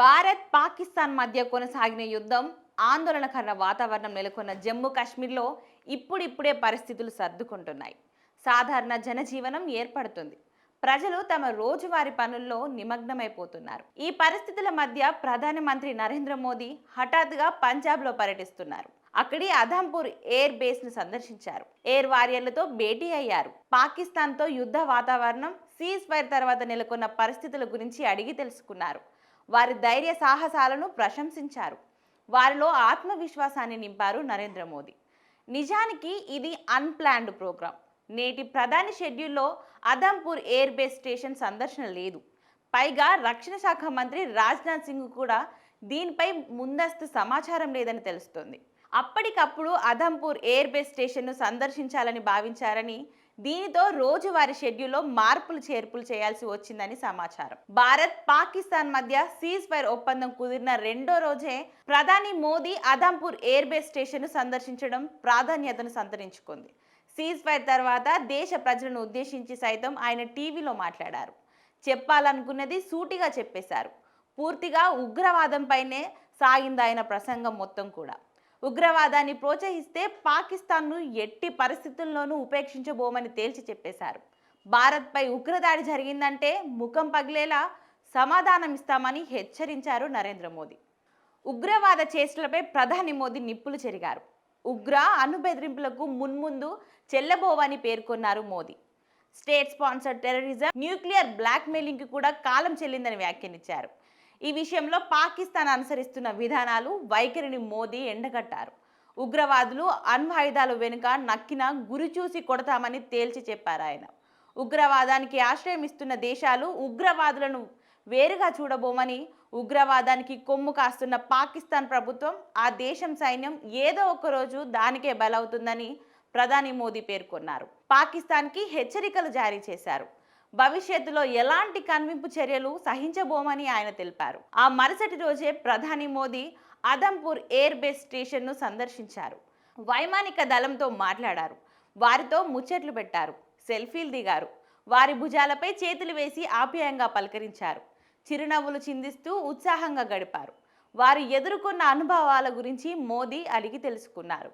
భారత్ పాకిస్తాన్ మధ్య కొనసాగిన యుద్ధం ఆందోళనకర వాతావరణం నెలకొన్న జమ్మూ కాశ్మీర్లో ఇప్పుడిప్పుడే పరిస్థితులు సర్దుకుంటున్నాయి. సాధారణ జనజీవనం ఏర్పడుతుంది. ప్రజలు తమ రోజువారి పనుల్లో నిమగ్నమైపోతున్నారు. ఈ పరిస్థితుల మధ్య ప్రధానమంత్రి నరేంద్ర మోదీ హఠాత్తుగా పంజాబ్లో పర్యటిస్తున్నారు. అక్కడి అధంపూర్ ఎయిర్ బేస్ను సందర్శించారు. ఎయిర్ వారియర్లతో భేటీ అయ్యారు. పాకిస్తాన్తో యుద్ధ వాతావరణం సీజ్ ఫైర్ తర్వాత నెలకొన్న పరిస్థితుల గురించి అడిగి తెలుసుకున్నారు. వారి ధైర్య సాహసాలను ప్రశంసించారు. వారిలో ఆత్మవిశ్వాసాన్ని నింపారు నరేంద్ర మోదీ. నిజానికి ఇది అన్ప్లాన్డ్ ప్రోగ్రాం నేటి ప్రధాని షెడ్యూల్లో అదంపూర్ ఎయిర్ బేస్ స్టేషన్ సందర్శన లేదు. పైగా రక్షణ శాఖ మంత్రి రాజ్నాథ్ సింగ్ కూడా దీనిపై ముందస్తు సమాచారం లేదని తెలుస్తోంది. అప్పటికప్పుడు అదంపూర్ ఎయిర్ బేస్ స్టేషన్ను సందర్శించాలని భావించారని దీనితో రోజువారీ షెడ్యూల్లో మార్పులు చేర్పులు చేయాల్సి వచ్చిందని సమాచారం. భారత్ పాకిస్తాన్ మధ్య సీజ్ ఫైర్ ఒప్పందం కుదిరిన రెండో రోజే ప్రధాని మోదీ అదంపూర్ ఎయిర్ బేస్ స్టేషన్ను సందర్శించడం ప్రాధాన్యతను సంతరించుకుంది. సీజ్ ఫైర్ తర్వాత దేశ ప్రజలను ఉద్దేశించి సైతం ఆయన టీవీలో మాట్లాడారు. చెప్పాలనుకున్నది సూటిగా చెప్పేశారు. పూర్తిగా ఉగ్రవాదంపైనే సాగింది ఆయన ప్రసంగం మొత్తం కూడా. ఉగ్రవాదాన్ని ప్రోత్సహిస్తే పాకిస్తాన్ను ఎట్టి పరిస్థితుల్లోనూ ఉపేక్షించబోమని తేల్చి చెప్పేశారు. భారత్పై ఉగ్రదాడి జరిగిందంటే ముఖం పగిలేలా సమాధానం ఇస్తామని హెచ్చరించారు నరేంద్ర మోదీ. ఉగ్రవాద చేష్టలపై ప్రధాని మోదీ నిప్పులు చెరిగారు. ఉగ్ర అణుబెదిరింపులకు మున్ముందు చెల్లబోవని పేర్కొన్నారు Modi. State sponsored terrorism nuclear బ్లాక్మెయిలింగ్కి కూడా కాలం చెల్లిందని వ్యాఖ్యానించారు. ఈ విషయంలో పాకిస్తాన్ అనుసరిస్తున్న విధానాలు వైఖరిని మోదీ ఎండగట్టారు. ఉగ్రవాదులు అణ్వాయుధాలు వెనుక నక్కిన గురి చూసి కొడతామని తేల్చి చెప్పారు ఆయన. ఉగ్రవాదానికి ఆశ్రయం ఇస్తున్న దేశాలు ఉగ్రవాదులను వేరుగా చూడబోమని ఉగ్రవాదానికి కొమ్ము కాస్తున్న పాకిస్తాన్ ప్రభుత్వం ఆ దేశం సైన్యం ఏదో ఒకరోజు దానికే బలవుతుందని ప్రధాని మోదీ పేర్కొన్నారు. పాకిస్తాన్కి హెచ్చరికలు జారీ చేశారు. భవిష్యత్తులో ఎలాంటి కన్వింపు చర్యలు సహించబోమని ఆయన తెలిపారు. ఆ మరుసటి రోజే ప్రధాని మోదీ అదంపూర్ ఎయిర్ బేస్ స్టేషన్ను సందర్శించారు. వైమానిక దళంతో మాట్లాడారు. వారితో ముచ్చట్లు పెట్టారు. సెల్ఫీలు దిగారు. వారి భుజాలపై చేతులు వేసి ఆప్యాయంగా పలకరించారు. చిరునవ్వులు చిందిస్తూ ఉత్సాహంగా గడిపారు. వారు ఎదుర్కొన్న అనుభవాల గురించి మోదీ అడిగి తెలుసుకున్నారు.